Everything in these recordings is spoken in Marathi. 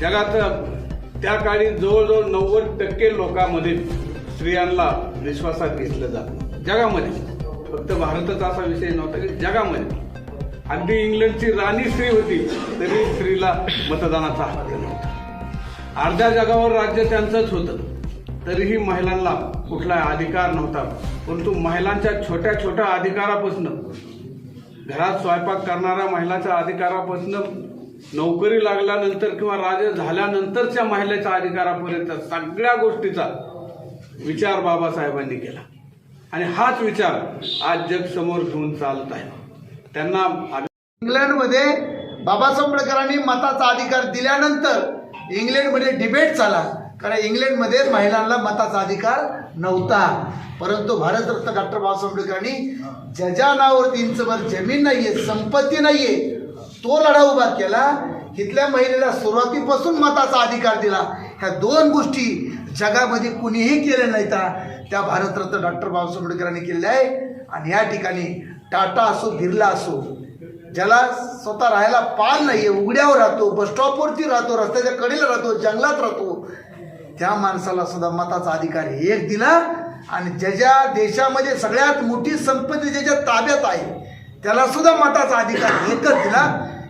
जगात त्या काळी जवळजवळ नव्वद टक्के लोकांमध्ये स्त्रियांना विश्वासात घेतलं जात जगामध्ये. फक्त भारताचा असा विषय नव्हता की जगामध्ये. अगदी इंग्लंडची राणी स्त्री होती तरी स्त्रीला मतदानाचा हक्क नव्हता. अर्ध्या जगावर राज्य त्यांचंच होतं. तरीही महिलांना कुठला अधिकार नव्हता. परंतु महिलांच्या छोट्या छोट्या अधिकारापासून घरात स्वयंपाक करणाऱ्या महिलाच्या अधिकारापासून नोकरी लागल्यानंतर किंवा राजा झाल्यानंतरच्या महिलेच्या अधिकारापर्यंत सगळ्या गोष्टीचा विचार बाबासाहेबांनी केला. आणि हाच विचार आज जग समोर घेऊन चालत आहे. त्यांना इंग्लंडमध्ये बाबासाहेब आंबेडकरांनी मताचा अधिकार दिल्यानंतर इंग्लंडमध्ये डिबेट झाला. कारण इंग्लंडमध्ये महिलांना मताचा अधिकार नव्हता. परंतु भारतरत्न डॉक्टर बाबासाहेब आंबेडकरांनी ज्याच्या नावावरती इंचभर जमीन नाहीये संपत्ती नाहीये तो लढा उभा केला इथल्या महिलेला सुरुवातीपासून मताचा अधिकार दिला. ह्या दोन गोष्टी जगामध्ये कुणीही केल्या नाहीता. त्या भारतरत्न डॉक्टर बाबासाहेब आंबेडकरांनी केलेल्या आहे. आणि या ठिकाणी टाटा असो बिर्ला असो ज्याला स्वतः राहायला पाल आहे उघड्यावर राहतो बस स्टॉपवरती राहतो रस्त्याच्या कडेला राहतो जंगलात राहतो त्या माणसाला सुद्धा मताचा अधिकार एक दिला. आणि ज्याच्या देशामध्ये सगळ्यात मोठी संपत्ती ज्याच्या ताब्यात आहे त्याला सुद्धा मताचा अधिकार एकच दिला.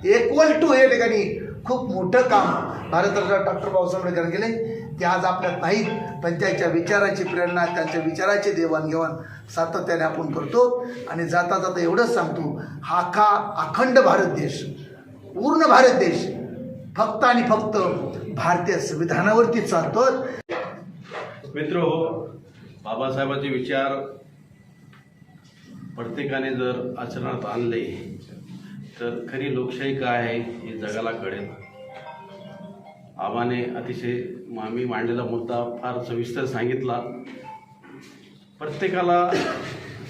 इक्वल टू हे ठिकाणी खूप मोठं काम भारतरत्न डॉक्टर बाबासाहेब आंबेडकर केले. ते आज आपल्यात नाहीत पण त्यांच्या विचाराची प्रेरणा त्यांच्या विचाराची देवाणघेवाण सातत्याने आपण करतो. आणि जाता जाता एवढंच सांगतो हा का अखंड भारत देश पूर्ण भारत देश फक्त आणि फक्त भारतीय संविधानावरती चालतो मित्र हो बाबासाहेबांचे विचार प्रत्येकाने जर आचरणात आणले तर खरी लोकशाही काय आहे हे जगाला कळेल. आबाने अतिशय आम्ही मांडलेला मुद्दा फार सविस्तर सांगितला. प्रत्येकाला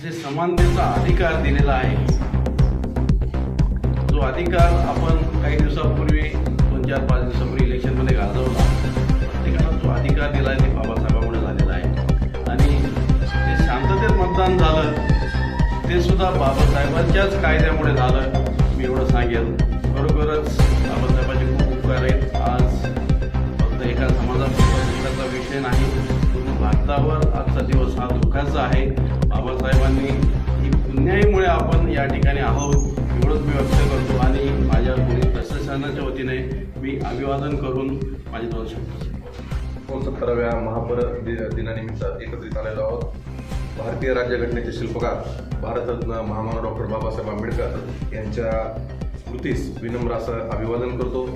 जे समानतेचा अधिकार दिलेला आहे जो अधिकार आपण काही दिवसापूर्वी दोन चार पाच दिवसापूर्वी सुद्धा बाबासाहेबांच्याच कायद्यामुळे झालं. मी एवढं सांगेल खरोखरच बाबासाहेबांचे खूप उपकार आहेत. आज फक्त एका समाजाचा विषय नाही भारतावर आजचा दिवस हा दुःखाचा आहे. बाबासाहेबांनी ही पुण्याईमुळे आपण या ठिकाणी आहोत एवढंच मी व्यक्त करतो आणि माझ्या पोलीस प्रशासनाच्या वतीने मी अभिवादन करून माझे दोन शब्द एकोणसत्तराव्या महापर दिनानिमित्त एकत्रित आलेलो आहोत. भारतीय राज्यघटनेचे शिल्पकार भारतरत्न महामानव डॉक्टर बाबासाहेब आंबेडकर यांच्या स्मृतीस विनम्र असं अभिवादन करतो.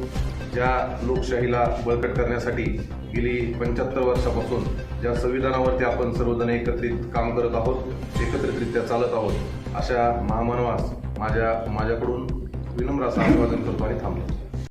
ज्या लोकशाहीला बळकट करण्यासाठी गेली पंच्याहत्तर वर्षापासून ज्या संविधानावरती आपण सर्वजण एकत्रित काम करत आहोत एकत्रितरित्या चालत आहोत अशा महामानवास माझ्या माझ्याकडून विनम्र असं अभिवादन करतो आणि थांबतो.